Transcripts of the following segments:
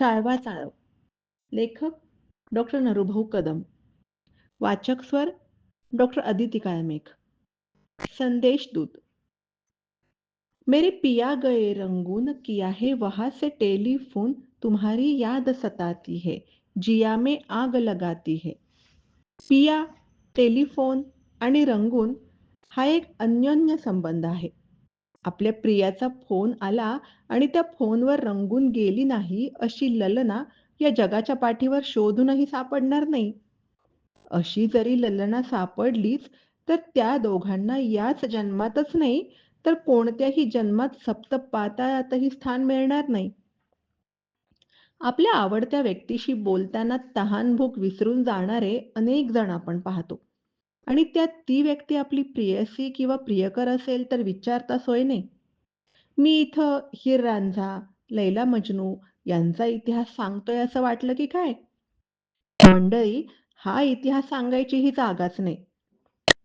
चाळवा चाळव लेखक डॉक्टर नरुभाऊ कदम. वाचक स्वर डॉक्टर अदिती काळमेघ. संदेश दूत. मेरे पिया गए रंगून किया है वहाँ से टेलीफोन, तुम्हारी याद सताती है, जिया में आग लगाती है। पिया, टेलिफोन आणि रंगून हा एक अन्योन्य संबंध आहे. आपल्या प्रियाचा फोन आला आणि त्या फोनवर रंगून गेली नाही अशी ललना या जगाच्या पाठीवर शोधूनही सापडणार नाही. अशी जरी ललना सापडलीच तर त्या दोघांना याच जन्मातच नाही तर कोणत्याही जन्मात सप्त पाताळातही स्थान मिळणार नाही. आपल्या आवडत्या व्यक्तीशी बोलताना तहानभूक विसरून जाणारे अनेक जण आपण पाहतो. आणि त्यात ती व्यक्ती आपली प्रियसी किंवा प्रियकर असेल तर विचारता सोय नाही. मी इथं हिर रांझा लैला मजनू यांचा इतिहास सांगतोय असं वाटलं की काय? मंडळी हा इतिहास सांगायची ही जागाच नाही.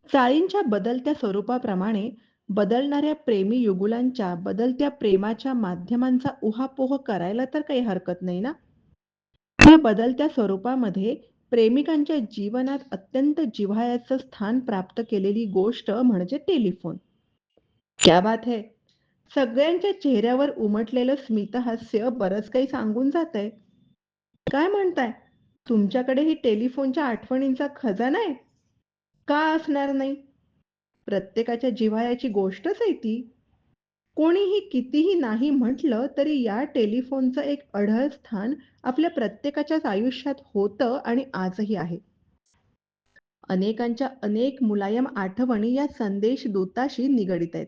चाळींच्या बदलत्या स्वरूपाप्रमाणे बदलणाऱ्या प्रेमी युगुलांच्या बदलत्या प्रेमाच्या माध्यमांचा उहापोह करायला तर काही हरकत नाही ना? या बदलत्या स्वरूपामध्ये प्रेमिकांच्या जीवनात अत्यंत जिव्हाळ्याचं स्थान प्राप्त केलेली गोष्ट म्हणजे टेलिफोन. क्या बात है. सगळ्यांच्या चेहऱ्यावर उमटलेलं स्मितहास्य बरंच काही सांगून जात आहे काय म्हणताय? तुमच्याकडे ही टेलिफोनच्या आठवणींचा खजाना आहे? का असणार नाही? प्रत्येकाच्या जिव्हाळ्याची गोष्टच आहे ती. कोणीही कितीही नाही म्हटलं तरी या टेलिफोनचं एक अढळ स्थान आपल्या प्रत्येकाच्याच आयुष्यात होतं आणि आजही आहे. अनेकांच्या अनेक मुलायम आठवणी या संदेश दूताशी निगडित आहेत.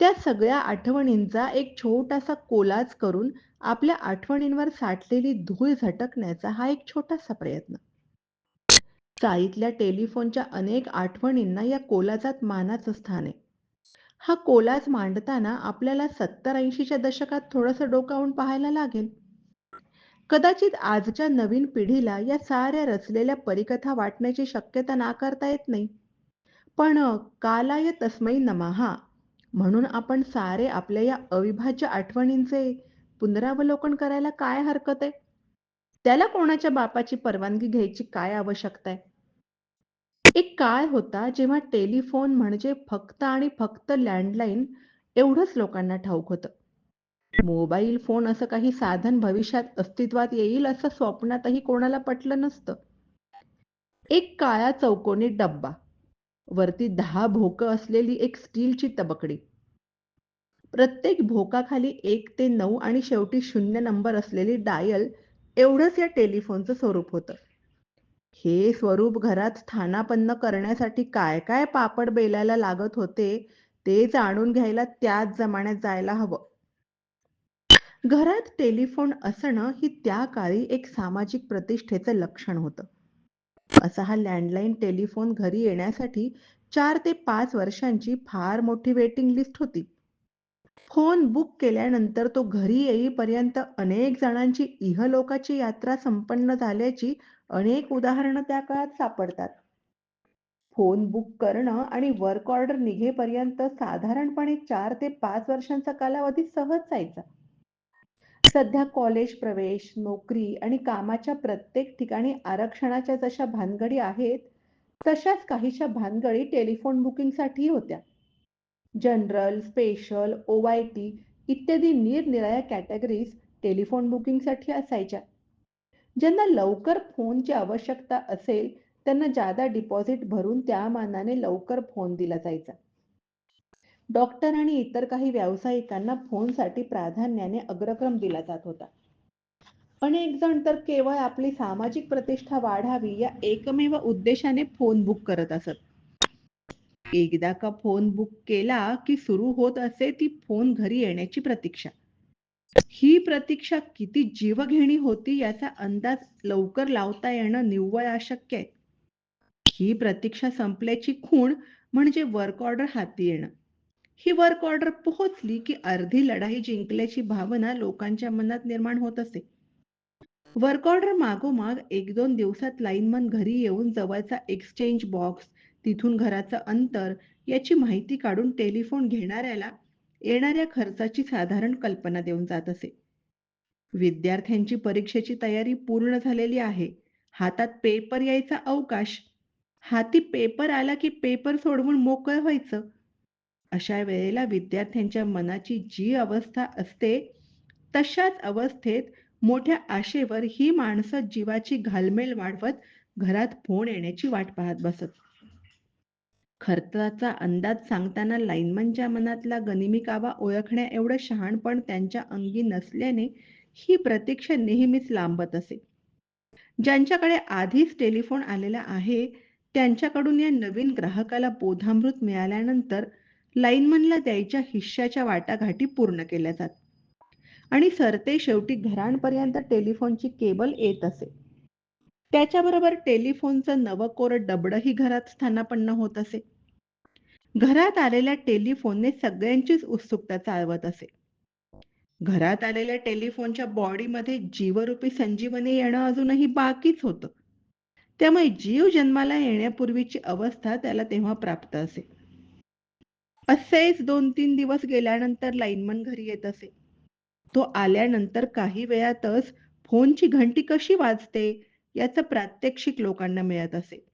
त्या सगळ्या आठवणींचा एक छोटासा कोलाज करून आपल्या आठवणींवर साठलेली धूळ झटकण्याचा हा एक छोटासा प्रयत्न. चाळीतल्या टेलिफोनच्या अनेक आठवणींना या कोलाजात मानाचं स्थान आहे. हा कोलाज मांडताना आपल्याला सत्तर ऐंशीच्या दशकात थोडंसं डोकावून पाहायला लागेल. कदाचित आजच्या नवीन पिढीला या साऱ्या रचलेल्या परिकथा वाटण्याची शक्यता नाकारता येत नाही. पण कालाय तस्मै नमहा म्हणून आपण सारे आपल्या या अविभाज्य आठवणींचे पुनरावलोकन करायला काय हरकत आहे? त्याला कोणाच्या बापाची परवानगी घ्यायची काय आवश्यकता आहे? एक काळ होता जेव्हा टेलिफोन म्हणजे फक्त आणि फक्त लँडलाईन एवढंच लोकांना ठाऊक होतं. मोबाईल फोन असं काही साधन भविष्यात अस्तित्वात येईल असं स्वप्नातही कोणाला पटलं नसतं. एक काळा चौकोनी डब्बा वरती दहा भोकं असलेली एक स्टीलची तबकडी. प्रत्येक भोकाखाली एक ते नऊ आणि शेवटी शून्य नंबर असलेली डायल एवढंच या टेलिफोनचं स्वरूप होतं. हे स्वरूप घरात स्थानापन्न करण्यासाठी काय काय पापड बेलायला लागत होते ते जाणून घ्यायला त्याच जमान्यात जायला हवं. घरात टेलिफोन असणं ही त्या काळी एक सामाजिक प्रतिष्ठेचं लक्षण होतं. असा हा लँडलाईन टेलिफोन घरी येण्यासाठी चार ते पाच वर्षांची फार मोठी वेटिंग लिस्ट होती. फोन बुक केल्यानंतर तो घरी येईपर्यंत अनेक जणांची इहलोकाची यात्रा संपन्न झाल्याची अनेक उदाहरणं त्या काळात सापडतात. फोन बुक करणं आणि वर्क ऑर्डर निघेपर्यंत साधारणपणे चार ते पाच वर्षांचा कालावधी सहज जायचा. सध्या कॉलेज प्रवेश नोकरी आणि कामाच्या प्रत्येक ठिकाणी आरक्षणाच्या जशा भानगडी आहेत तशाच काहीशा भानगडी टेलिफोन बुकिंगसाठी होत्या. जनरल स्पेशल ओवाय टी इत्यादी निरनिराळ्या कॅटेगरीज टेलिफोन बुकिंगसाठी असायच्या. ज्यांना लवकर फोनची आवश्यकता असेल त्यांना जादा डिपॉझिट भरून त्या मानाने लवकर फोन दिला जायचा. डॉक्टर आणि इतर काही व्यावसायिकांना फोनसाठी प्राधान्याने अग्रक्रम दिला जात होता. अनेक जण तर केवळ आपली सामाजिक प्रतिष्ठा वाढावी या एकमेव उद्देशाने फोन बुक करत असत. एकदा का फोन बुक केला की सुरू होत असे ती फोन घरी येण्याची प्रतीक्षा. ही प्रतीक्षा किती जीवघेणी होती याचा अंदाज लवकर लावता येणं निव्वळ अशक्य आहे. ही प्रतीक्षा संपल्याची खूण म्हणजे वर्क ऑर्डर हाती येणं. ही वर्क ऑर्डर पोहोचली की अर्धी लढाई जिंकल्याची भावना लोकांच्या मनात निर्माण होत असे. वर्क ऑर्डर मागोमाग एक दोन दिवसात लाईनमन घरी येऊन जवळचा एक्सचेंज बॉक्स तिथून घराचं अंतर याची माहिती काढून टेलिफोन घेणाऱ्याला येणाऱ्या खर्चाची साधारण कल्पना देऊन जात असे विद्यार्थ्यांची परीक्षेची तयारी पूर्ण झालेली आहे. हातात पेपर यायचा अवकाश. हाती पेपर आला की पेपर सोडवून मोकळं व्हायचं. अशा वेळेला विद्यार्थ्यांच्या मनाची जी अवस्था असते, तशाच अवस्थेत मोठ्या आशेवर ही माणसं जीवाची घालमेल वाढवत घरात फोन येण्याची वाट पाहत बसत. खर्चाचा अंदाज सांगताना लाईनमनच्या मनातला गनिमी कावा ओळखण्याएवढं शहाणपण त्यांच्या अंगी नसल्याने ही प्रतीक्षा नेहमीच लांबत असे. ज्यांच्याकडे आधीच टेलिफोन आलेला आहे, त्यांच्याकडून या नवीन ग्राहकाला बोधामृत मिळाल्यानंतर लाईनमनला द्यायच्या हिश्श्याच्या वाटाघाटी पूर्ण केल्या जात. आणि सरते शेवटी घरांपर्यंत टेलिफोनची केबल येत असे. त्याच्याबरोबर टेलिफोनचं नवं कोरं डबडंही घरात स्थानापन्न होत असे. घरात आलेल्या टेलिफोनने सगळ्यांचीच उत्सुकता चालवत असे. घरात आलेल्या टेलिफोनच्या बॉडीमध्ये जीवरूपी संजीवनी येणं अजूनही बाकीच होतं. त्यामुळे जीव जन्माला येण्यापूर्वीची अवस्था त्याला तेव्हा प्राप्त असे. असेच दोन तीन दिवस गेल्यानंतर लाईनमन घरी येत असे. तो आल्यानंतर काही वेळातच फोनची घंटी कशी वाजते याचं प्रात्यक्षिक लोकांना मिळत असे.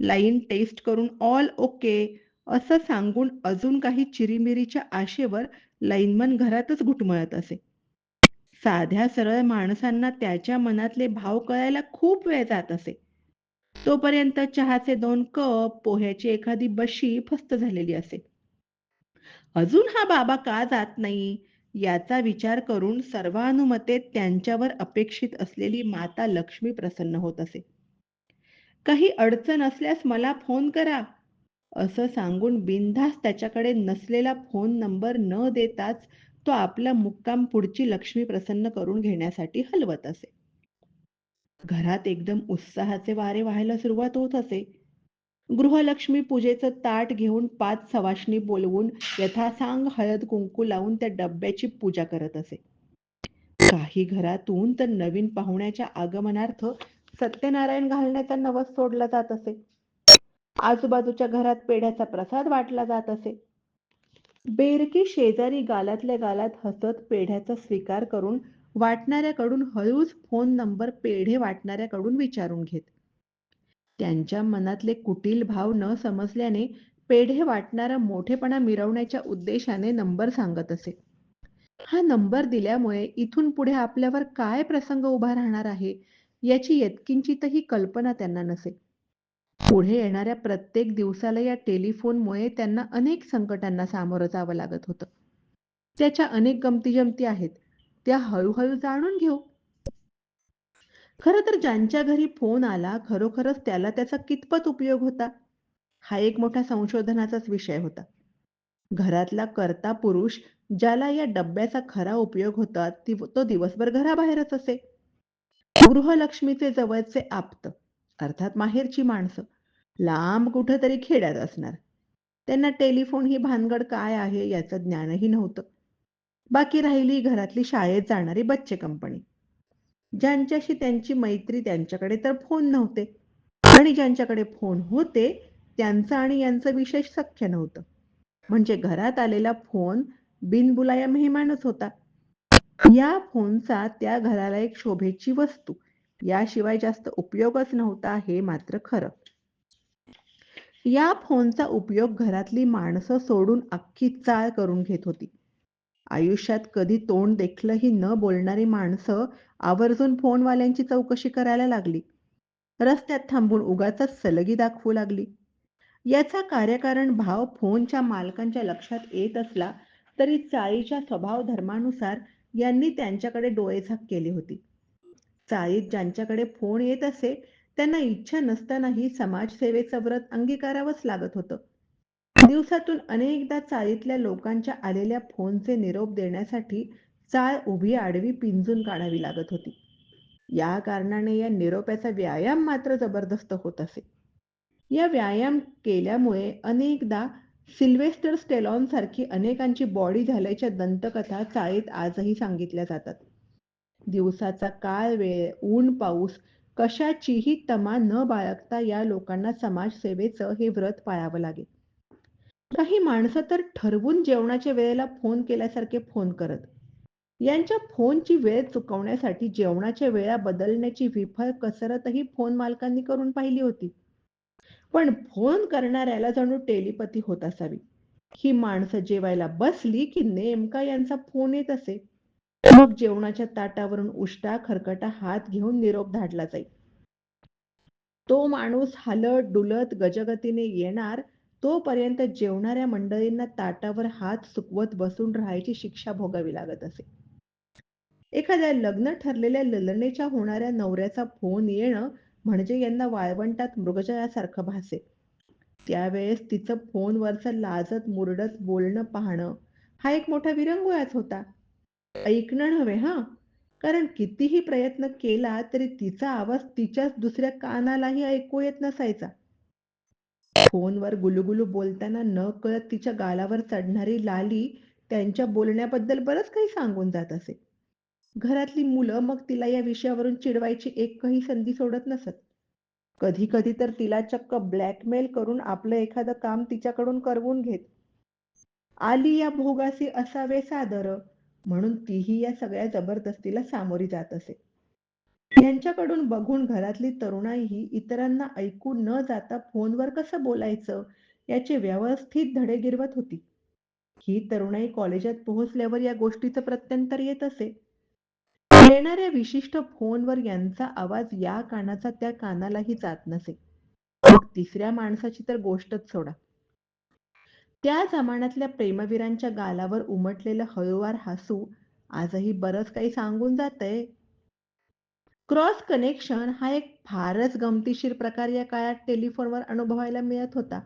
लाईन टेस्ट करून ऑल ओके असं सांगून अजून काही चिरीमिरीच्या आशेवर लाईनमन घरातच घुटमळत असे. साध्या सरळ माणसांना त्याच्या मनातले भाव कळायला खूप वेळ जात असे. तोपर्यंत चहाचे दोन कप, पोह्याची एखादी बशी फस्त झालेली असे. अजून हा बाबा का जात नाही याचा विचार करून सर्वानुमते त्यांच्यावर अपेक्षित असलेली माता लक्ष्मी प्रसन्न होत असे. काही अडचण असल्यास मला फोन करा असं सांगून बिनधास्त त्याच्याकडे नसलेला फोन नंबर न देताच तो आपला मुक्काम पुढची लक्ष्मी प्रसन्न करून घेण्यासाठी हलवत असे. घरात एकदम उत्साहाचे वारे व्हायला सुरुवात होत असे. गृहलक्ष्मी पूजेचं ताट घेऊन पाच सवाशनी बोलवून यथासांग हळद कुंकू लावून त्या डब्याची पूजा करत असे. काही घरातून तर नवीन पाहुण्याच्या आगमनार्थ सत्यनारायण घालण्याचा नवस सोडला जात असे. आजूबाजूच्या घरात पेढ्याचा प्रसाद वाटला जात असे. बेरकी शेजारी गालातल्या गालात हसत पेढ्याचा स्वीकार करून वाटणाऱ्याकडून हळूच फोन नंबर पेढे वाटणाऱ्याकडून विचारून घेत. त्यांच्या मनातले कुटील भाव न समजल्याने पेढे वाटणारा मोठेपणा मिरवण्याच्या उद्देशाने नंबर सांगत असे. हा नंबर दिल्यामुळे इथून पुढे आपल्यावर काय प्रसंग उभा राहणार आहे याची यत्किंचितही कल्पना त्यांना नसे. पुढे येणाऱ्या प्रत्येक दिवसाला या टेलिफोनमुळे त्यांना अनेक संकटांना सामोरं जावं लागत होतं. त्याच्या अनेक गमतीजमती आहेत, त्या हळूहळू जाणून घेऊ. खरं तर ज्यांच्या घरी फोन आला खरोखरच त्याला त्याचा कितपत उपयोग होता, हा एक मोठा संशोधनाचाच विषय होता. घरातला कर्ता पुरुष ज्याला या डब्याचा खरा उपयोग होता तो दिवसभर घराबाहेरच असे. गृहलक्ष्मीचे जवळचे आप्त अर्थात माहेरची माणसं लांब कुठंतरी खेड्यात असणार. त्यांना टेलिफोन ही भानगड काय आहे याचं ज्ञानही नव्हतं. बाकी राहिली घरातली शाळेत जाणारी बच्चे कंपनी. ज्यांच्याशी त्यांची मैत्री त्यांच्याकडे तर फोन नव्हते आणि ज्यांच्याकडे फोन होते त्यांचं आणि यांचं विशेष सख्य नव्हतं. म्हणजे घरात आलेला फोन बिनबुलाया मेहमानच होता. या फोनचा त्या घराला एक शोभेची वस्तू याशिवाय जास्त उपयोगच नव्हता हे मात्र खरं. या फोनचा उपयोग घरातली माणसं सोडून अख्खी चाळ करून घेत होती. आयुष्यात कधी तोंड देखलंही न बोलणारी माणसं आवर्जून फोनवाल्यांची चौकशी करायला लागली. रस्त्यात थांबून उगाच सलगी दाखवू लागली. याचा कार्यकारण भाव फोनच्या मालकांच्या लक्षात येत असला तरी चाळीच्या स्वभाव धर्मानुसार यांनी त्यांच्याकडे डोळेझाक केली होती. चाळीत ज्यांच्याकडे फोन येत असे त्यांना इच्छा नसतानाही समाजसेवेचं व्रत अंगीकारावंच लागत होतं. दिवसातून अनेकदा चाळीतल्या लोकांच्या आलेल्या फोनचे निरोप देण्यासाठी चाळ उभी आडवी पिंजून काढावी लागत होती. या कारणाने या निरोप्याचा व्यायाम मात्र जबरदस्त होत असे. या व्यायाम केल्यामुळे अनेकदा सिल्वेस्टर स्टेलॉन सारखी अनेकांची बॉडी झाल्याच्या दंतकथा चाळीत आजही सांगितल्या जातात. दिवसाचा काळ वेळ, ऊन पाऊस कशाचीही तमा न बाळगता या लोकांना समाजसेवेचं हे व्रत पाळावं लागेल काही माणसं तर ठरवून जेवणाच्या वेळेला फोन केल्यासारखे फोन करत. यांच्या फोनची वेळ चुकवण्यासाठी जेवणाच्या वेळा बदलण्याची विफल कसरतही फोन मालकांनी करून पाहिली होती. पण फोन करणाऱ्याला जणू टेलिपॅथी होत असावी. ही माणसं जेवायला बसली की नेमका यांचा फोन येत असे. मग जेवणाच्या ताटावरून उष्टा खरकटा हात घेऊन निरोप धाडला जाई. तो माणूस हलत डुलत गजगतीने येणार तोपर्यंत जेवणाऱ्या मंडळींना ताटावर हात सुकवत बसून राहायची शिक्षा भोगावी लागत असे. एखाद्या लग्न ठरलेल्या ललनेच्या होणाऱ्या नवऱ्याचा फोन येणं म्हणजे यांना वाळवंटात मृगजयासारखं भासे. त्यावेळेस तिचं फोनवरचं लाजत मुरडत बोलणं पाहणं हा एक मोठा विरंगुळाच होता. ऐकणं नव्हे हा कारण कितीही प्रयत्न केला तरी तिचा आवाज तिच्याच दुसऱ्या कानालाही ऐकू येत नसायचा. फोनवर गुलुगुलू बोलताना न कळत तिच्या गालावर चढणारी लाली त्यांच्या बोलण्याबद्दल बरंच काही सांगून जात असे. घरातली मुलं मग तिला या विषयावरून चिडवायची एकही संधी सोडत नसत. कधी कधी तर तिला चक्क ब्लॅकमेल करून आपलं एखादं काम तिच्याकडून करवून घेत. आली या भोगासी असावे सादर म्हणून तीही या सगळ्या जबरदस्तीला सामोरी जात असे. यांच्याकडून बघून घरातली तरुणाईही इतरांना ऐकू न जाता फोनवर कसं बोलायचं याचे व्यवस्थित धडे गिरवत होती. ही तरुणाई कॉलेजात पोहोचल्यावर या गोष्टीचं प्रत्यंतर येत असे. येणाऱ्या विशिष्ट फोनवर यांचा आवाज या कानाचा त्या कानालाही जात नसे. मग तिसऱ्या माणसाची तर गोष्टच सोडा. त्या जमान्यातल्या प्रेमवीरांच्या गालावर उमटलेलं हळूवार हसू आजही बरंच काही सांगून जातंय. क्रॉस कनेक्शन हा एक फारच गमतीशीर प्रकार या काळात टेलिफोनवर अनुभवायला मिळत होता.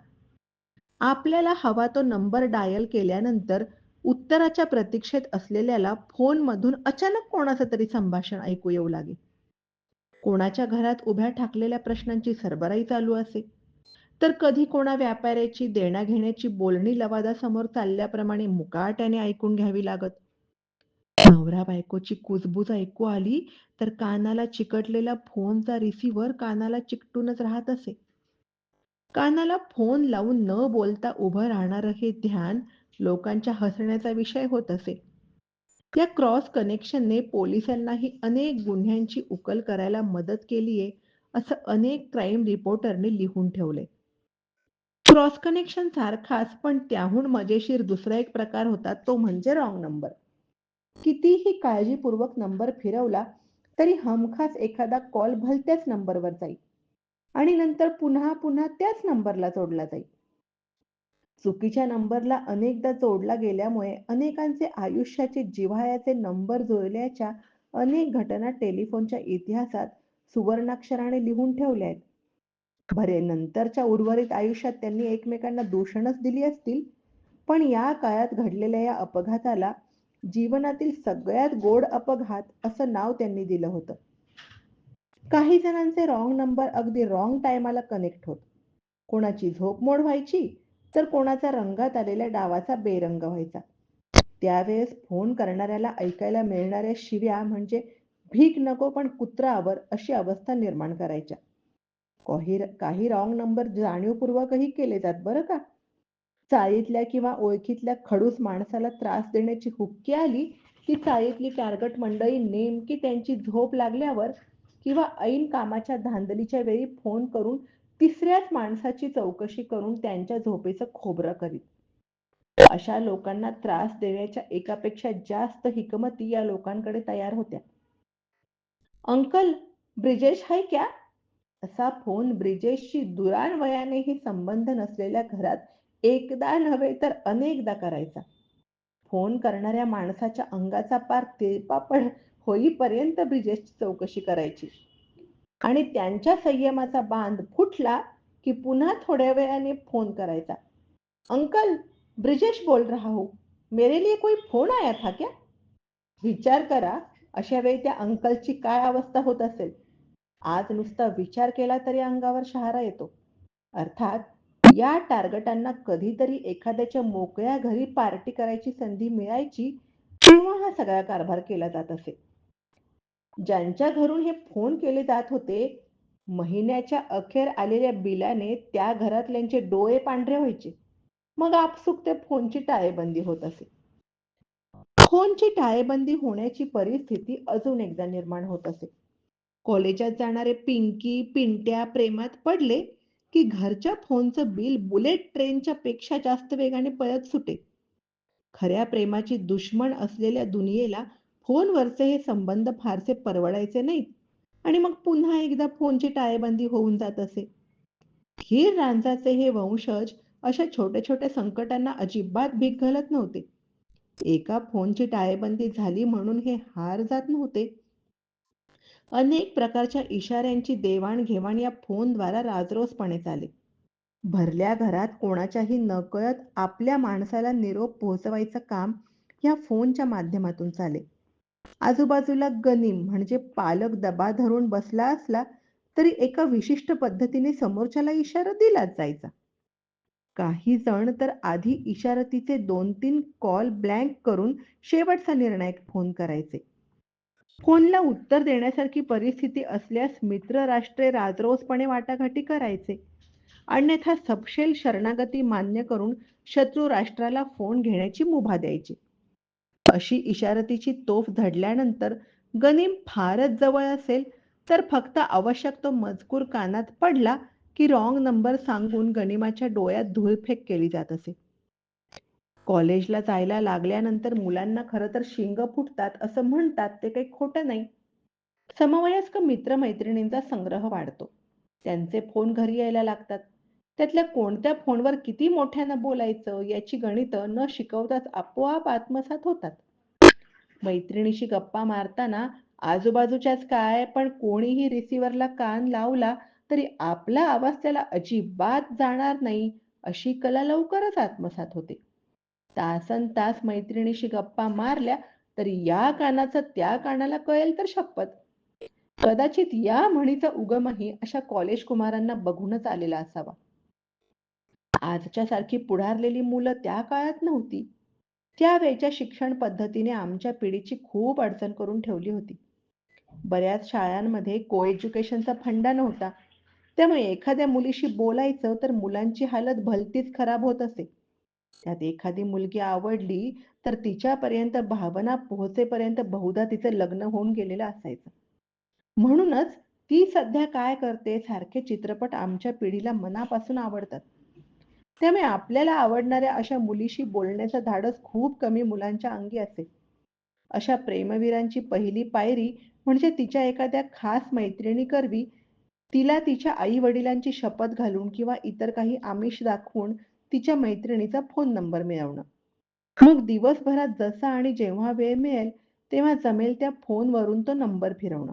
आपल्याला हवा तो नंबर डायल केल्यानंतर उत्तराच्या प्रतीक्षेत असलेल्याला फोनमधून अचानक कोणाचं तरी संभाषण ऐकू येऊ लागे. कोणाच्या घरात उभ्या ठाकलेल्या प्रश्नांची सरबराई चालू असे. तर कधी कोणा व्यापाऱ्याची देण्याघेण्याची बोलणी लवादासमोर चालल्याप्रमाणे मुकाट्याने ऐकून घ्यावी लागत. नवरा बायकोची कुजबूज ऐकू आली तर कानाला चिकटलेला फोनचा रिसिव्हर कानाला चिकटूनच राहत असे. कानाला फोन लावून न बोलता उभं राहणारं हे ध्यान लोकांच्या हसण्याचा विषय होत असे. या क्रॉस कनेक्शनने पोलिसांनाही अनेक गुन्ह्यांची उकल करायला मदत केलीये असं अनेक क्राईम रिपोर्टरने लिहून ठेवले क्रॉस कनेक्शन सारखाच पण त्याहून मजेशीर दुसरा एक प्रकार होता तो म्हणजे रॉंग नंबर. कितीही काळजीपूर्वक नंबर फिरवला तरी हमखास एखादा कॉल भलत्याच नंबरवर जाई आणि नंतर पुन्हा पुन्हा त्याच नंबरला जोडला जाईल. चुकीच्या नंबरला अनेकदा जोडला गेल्यामुळे अनेकांचे आयुष्याचे जिव्हाळ्याचे नंबर जुळल्याच्या अनेक घटना टेलिफोनच्या इतिहासात सुवर्णाक्षराने लिहून ठेवल्या आहेत. भरे नंतरच्या उर्वरित आयुष्यात त्यांनी एकमेकांना दूषणच दिली असतील, पण या काळात घडलेल्या या अपघाताला जीवनातील सगळ्यात गोड अपघात असं नाव त्यांनी दिलं होतं. काही जणांचे रॉंग नंबर अगदी रॉंग टायमाला कनेक्ट होत. कोणाची झोप मोड व्हायची तर कोणाचा रंगात आलेल्या डावाचा बेरंग व्हायचा. त्यावेळेस फोन करणाऱ्याला ऐकायला मिळणाऱ्या शिव्या म्हणजे भीक नको पण कुत्रा आवर अशी अवस्था निर्माण करायच्या. काही रॉंग नंबर जाणीवपूर्वकही केले जात बरं का. चाळीतल्या किंवा ओळखीतल्या खडूस माणसाला त्रास देण्याची हुक्की आली की चाळीतली टार्गट मंडळी नेमकी त्यांची झोप लागल्यावर किंवा ऐन कामाच्या धांदलीच्या वेळी फोन करून तिसऱ्याच माणसाची चौकशी करून त्यांच्या झोपेचं खोबरं करीत. अशा लोकांना त्रास देण्याच्या एकापेक्षा जास्त हिकमती या लोकांकडे तयार होत्या. अंकल ब्रिजेश है क्या? असा फोन ब्रिजेशशी दुरान्वयानेही संबंध नसलेल्या घरात एकदा नव्हे तर अनेकदा करायचा. फोन करणाऱ्या माणसाच्या अंगाचा पार तिळपापड होईपर्यंत ब्रिजेशची चौकशी करायची आणि त्यांच्या संयमाचा बांध फुटला की पुन्हा थोड्या वेळाने फोन करायचा. अंकल ब्रिजेश बोल रहा हूं. मेरे लिए कोई फोन आया था क्या? विचार करा अशा वेळी त्या अंकलची काय अवस्था होत असेल. आज नुसता विचार केला तरी अंगावर शहारा येतो. अर्थात या टार्गटांना कधीतरी एखाद्याच्या मोकळ्या घरी पार्टी करायची संधी मिळायची तेव्हा हा सगळा कारभार केला जात असे. ज्यांच्या घरून हे फोन केले जात होते महिन्याच्या अखेर आलेल्या बिलाने त्या घरातल्यांचे डोळे पांढरे व्हायचे. मग आपसूक ते फोनची टाळेबंदी होत असे. फोनची टाळेबंदी होण्याची परिस्थिती अजून एकदा निर्माण होत असे. कॉलेजात जाणारे पिंकी, पिंट्या प्रेमात पडले, की घरच्या फोनचं बिल बुलेट ट्रेनच्या पेक्षा जास्त वेगाने पळत सुटे. खऱ्या प्रेमाची दुश्मन असलेल्या दुनियेला फोनवरचे हे संबंध फारसे परवडायचे नाहीत आणि मग पुन्हा एकदा फोनची टाळेबंदी होऊन जात असे. हीर रांजाचे हे वंशज अशा छोट्या छोट्या संकटांना अजिबात भीक घालत नव्हते. एका फोनची टाळेबंदी झाली म्हणून हे हार जात नव्हते. अनेक प्रकारच्या इशाऱ्यांची देवाणघेवाण या फोनद्वारा राजरोसपणे चाले. भरल्या घरात कोणाच्याही नकळत आपल्या माणसाला निरोप पोहोचवायचं काम या फोनच्या माध्यमातून चाले. आजूबाजूला गनिम म्हणजे पालक दबा धरून बसला असला तरी एका विशिष्ट पद्धतीने समोरच्याला इशारा दिलाच जायचा. काही जण तर आधी इशारतीचे दोन तीन कॉल ब्लँक करून शेवटचा निर्णायक फोन करायचे. कोणला उत्तर देण्यासारखी परिस्थिती असल्यास मित्र राष्ट्रे राजरोसपणे वाटाघाटी करायचे. अन्यथा सपशेल शरणागती मान्य करून शत्रू राष्ट्राला फोन घेण्याची मुभा द्यायची. अशी इशारतीची तोफ धडल्यानंतर गनिम फारच जवळ असेल तर फक्त आवश्यक तो मजकूर कानात पडला की रॉंग नंबर सांगून गनिमाच्या डोळ्यात धूळफेक केली जात असे. कॉलेजला जायला लागल्यानंतर मुलांना खरं तर शिंग फुटतात असं म्हणतात ते काही खोटं नाही. समवयस्क मित्र-मैत्रिणींचा संग्रह वाढतो. त्यांचे फोन घरी यायला लागतात. त्यातल्या कोणत्या फोनवर किती मोठ्यानं बोलायचं याची गणितं न शिकवताच आपोआप आत्मसात होतात. मैत्रिणीशी गप्पा मारताना आजूबाजूच्याच काय पण कोणीही रिसिव्हरला कान लावला तरी आपला आवाज त्याला अजिबात जाणार नाही अशी कला लवकरच आत्मसात होते. तासनतास मैत्रिणीशी गप्पा मारल्या तर या कानाचं त्या कानाला कळेल तर शपथ. कदाचित या म्हणीचा उगमही अशा कॉलेज कुमारांना बघूनच आलेला असावा. आजच्या सारखी पुढारलेली मुलं त्या काळात नव्हती. त्यावेळच्या शिक्षण पद्धतीने आमच्या पिढीची खूप अडचण करून ठेवली होती. बऱ्याच शाळांमध्ये को-एज्युकेशनचा फंडा नव्हता. त्यामुळे एखाद्या मुलीशी बोलायचं तर मुलांची हालत भलतीच खराब होत असे. त्यात एखादी मुलगी आवडली तर तिच्यापर्यंत भावना पोहोचेपर्यंत बहुधा तिचं लग्न होऊन गेलेलं असायचं. म्हणूनच ती सध्या काय करते सारखे चित्रपट आमच्या पिढीला मनापासून आवडतात. त्यामुळे आपल्याला आवडणाऱ्या अशा मुलीशी बोलण्याचं धाडस खूप कमी मुलांच्या अंगी असे. अशा प्रेमवीरांची पहिली पायरी म्हणजे तिच्या एखाद्या खास मैत्रिणीकरवी तिला तिच्या आई-वडिलांची शपथ घालून किंवा इतर काही आमिष दाखवून तिच्या मैत्रिणीचा फोन नंबर मिळवणं. मग दिवसभरात जसा आणि जेव्हा वेळ मिळेल तेव्हा जमेल त्या फोनवरून तो नंबर फिरवणं.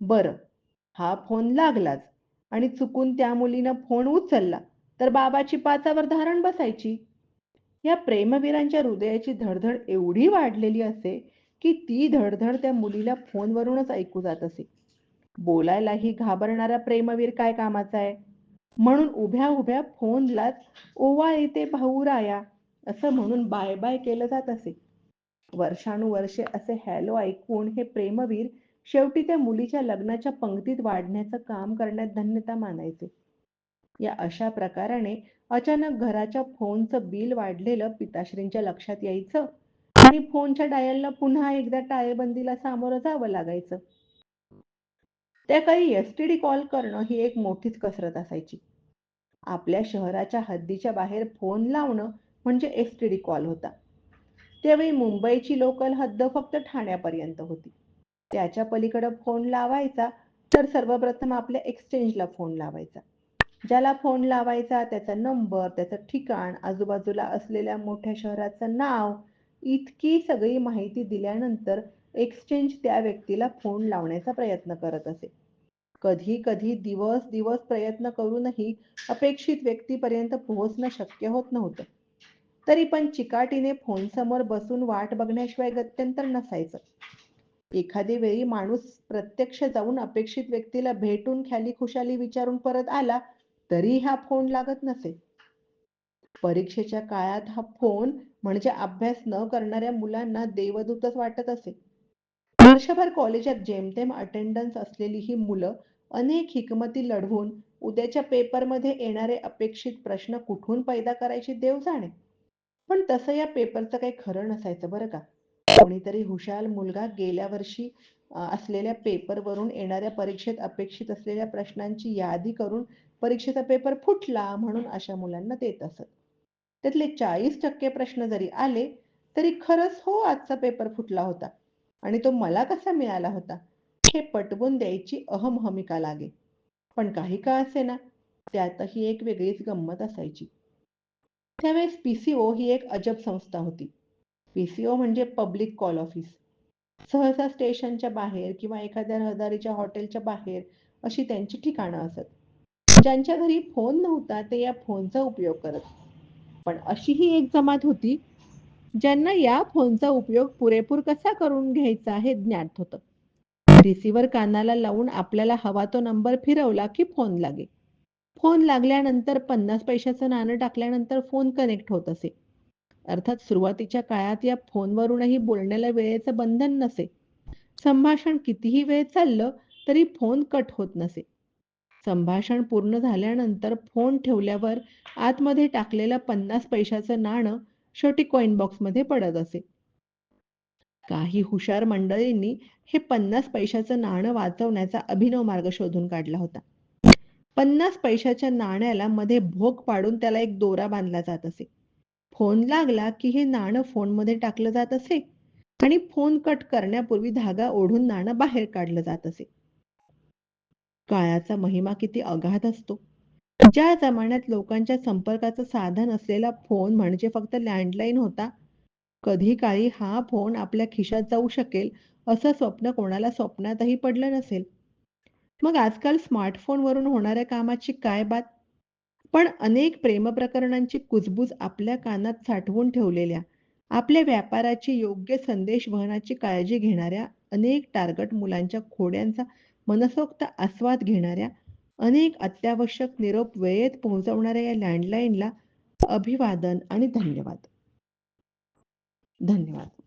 बरं, हा फोन लागलाच आणि चुकून त्या मुलीनं फोन उचलला तर बाबाची पाचावर धारण बसायची. या प्रेमवीरांच्या हृदयाची धडधड एवढी वाढलेली असे की ती धडधड त्या मुलीला फोनवरूनच ऐकू जात असे. बोलायलाही घाबरणारा प्रेमवीर काय कामाचा आहे? म्हणून उभ्या उभ्या फोनलाच ओवा येते भाऊराया असं म्हणून बाय बाय केलं जात असे. वर्षानुवर्षे असे हॅलो ऐकून हे प्रेमवीर शेवटी त्या मुलीच्या लग्नाच्या पंक्तीत वाढण्याचं काम करण्यात धन्यता मानायचे. या अशा प्रकाराने अचानक घराच्या फोनचं बिल वाढलेलं पिताश्रींच्या लक्षात यायचं आणि फोनच्या डायलला पुन्हा एकदा टाळेबंदीला सामोरं जावं लागायचं. त्या काळी एसटीडी कॉल करणं ही एक मोठीच कसरत असायची. आपल्या शहराच्या हद्दीच्या बाहेर फोन लावणं म्हणजे एसटीडी कॉल होता. त्यावेळी मुंबईची लोकल हद्द फक्त ठाण्यापर्यंत होती. त्याच्या पलीकडे फोन लावायचा तर सर्वप्रथम आपल्या एक्सचेंजला फोन लावायचा. ज्याला फोन लावायचा त्याचा नंबर, त्याचं ठिकाण, आजूबाजूला असलेल्या मोठ्या शहराचं नाव इतकी सगळी माहिती दिल्यानंतर एक्सचेंज त्या व्यक्तीला फोन लावण्याचा प्रयत्न करत असे. कधी कधी दिवस दिवस प्रयत्न करूनही अपेक्षित व्यक्तीपर्यंत पोहोचणं शक्य होत नव्हतं. तरी पण चिकाटीने फोनसमोर बसून वाट बघण्याशिवाय गत्यंतर नसायचं. एखादी वेळी माणूस प्रत्यक्ष जाऊन अपेक्षित व्यक्तीला भेटून ख्यालीखुशाली विचारून परत आला तरी हा फोन लागत नसे. परीक्षेच्या काळात हा फोन म्हणजे अभ्यास न करणाऱ्या मुलांना देवदूतच वाटत असे. वर्षभर कॉलेजात जेमतेम अटेंडन्स असलेली ही मुलं अनेक हिकमती लढवून उद्याच्या पेपरमध्ये येणारे अपेक्षित प्रश्न कुठून पैदा करायची देव जाणे. पण तसं या पेपरचं काही खरं नसायचं बरं का. कोणीतरी हुशार मुलगा गेल्या वर्षी असलेल्या पेपरवरून येणाऱ्या परीक्षेत अपेक्षित असलेल्या प्रश्नांची यादी करून परीक्षेचा पेपर फुटला म्हणून अशा मुलांना देत असत. त्यातले 40% प्रश्न जरी आले, तरी खरंच हो आजचा पेपर फुटला होता आणि तो मला कसा मिळाला होता, हे पटवून द्यायची अहमहमिका लागे. पण काही का असेना, त्यातही एक वेगळीच गंमत असायची. त्यावेळेस पी-सी-ओ ही एक अजब संस्था होती. पी-सी-ओ म्हणजे पब्लिक कॉल ऑफिस. सहसा स्टेशनच्या बाहेर किंवा एखाद्या रहदारीच्या हॉटेलच्या बाहेर अशी त्यांची ठिकाणं असत. ज्यांच्या घरी फोन नव्हता ते या फोनचा उपयोग करत. पण अशी ही एक जमात होती, ज्यांना या फोनचा उपयोग पुरेपूर कसा करून घ्यायचा हे ज्ञात होतं. रिसिव्हर कानाला लावून आपल्याला हवा तो नंबर फिरवला की फोन लागे. फोन लागल्यानंतर 50 पैशाचं नाणं टाकल्यानंतर फोन कनेक्ट होत असे. अर्थात सुरुवातीच्या काळात या फोनवरूनही बोलण्याला वेळेचं बंधन नसे. संभाषण कितीही वेळ चाललं तरी फोन कट होत नसे. संभाषण पूर्ण झाल्यानंतर फोन ठेवल्यावर आतमध्ये टाकलेलं 50 पैशाचं नाणं शेवटी कॉइन बॉक्समध्ये पडत असे. काही हुशार मंडळींनी हे 50 पैशाचं नाणं वाचवण्याचा अभिनव मार्ग शोधून काढला होता. 50 पैशाच्या नाण्याला मध्ये भोक पाडून त्याला एक दोरा बांधला जात असे. फोन लागला की हे नाणं फोनमध्ये टाकलं जात असे आणि फोन कट करण्यापूर्वी धागा ओढून नाणं बाहेर काढलं जात असे. काळाचा महिमा किती अगाध असतो. ज्या जमान्यात लोकांच्या संपर्काचं साधन असलेला फोन म्हणजे फक्त लँडलाईन होता, कधी काळी हा फोन आपल्या खिशात जाऊ शकेल असं स्वप्न कोणाला स्वप्नातही पडलं नसेल. मग आजकाल स्मार्टफोनवरून होणाऱ्या कामाची काय बात? पण अनेक प्रेमप्रकरणांची कुजबूज आपल्या कानात साठवून ठेवलेल्या, आपल्या व्यापाराची योग्य संदेश वहनाची काळजी घेणाऱ्या अनेक टार्गट मुलांच्या खोड्यांचा मनसोक्त आस्वाद घेणाऱ्या, अनेक अत्यावश्यक निरोप वेळेत पोहोचवणाऱ्या या लँडलाईनला अभिवादन आणि धन्यवाद. धन्यवाद.